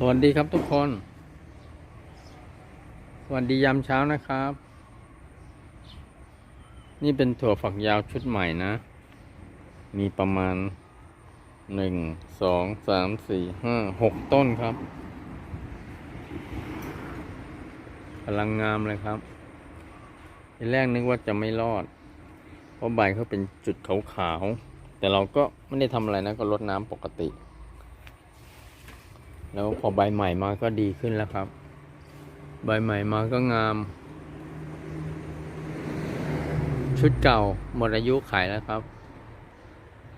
สวัสดีครับทุกคน สวัสดียามเช้านะครับ นี่เป็นถั่วฝักยาวชุดใหม่นะ มีประมาณหนึ่งสองสามสี่ห้าหกต้นครับกำลังงามเลยครับทีแรกนึกว่าจะไม่รอด เพราะใบเขาเป็นจุดขาวๆแต่เราก็ไม่ได้ทำอะไรนะก็รดน้ำปกติ แล้วพอใบใหม่มาก็ดีขึ้นแล้วครับ ใบใหม่มาก็งาม ชุดเก่าหมดอายุขายแล้วครับ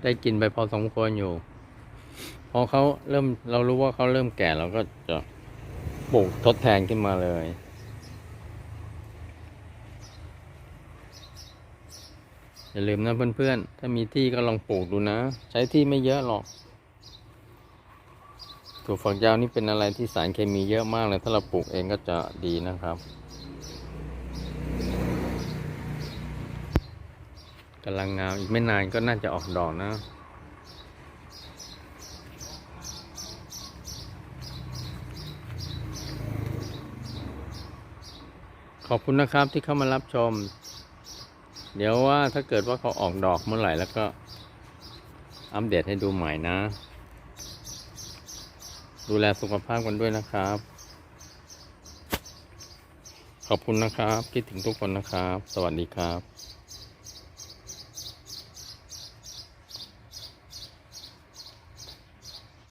ได้กินไปพอสมควรอยู่ พอเขาเริ่มเรารู้ว่าเขาเริ่มแก่เราก็จะปลูกทดแทนขึ้นมาเลยอย่าลืมนะเพื่อนๆ ถ้ามีที่ก็ลองปลูกดูนะ ใช้ที่ไม่เยอะหรอก ถั่วฝักยาวนี่เป็นอะไรที่สารเคมีเยอะมากเลย ถ้าเราปลูกเองก็จะดีนะครับกำลังงามอีกไม่นานก็น่าจะออกดอกนะขอบคุณนะครับที่เข้ามารับชม เดี๋ยวว่าถ้าเกิดว่าเขาออกดอกเมื่อไหร่แล้วก็อัปเดตให้ดูใหม่นะ ดูแลสุขภาพกันด้วยนะครับ ขอบคุณนะครับ คิดถึงทุกคนนะครับ สวัสดีครับ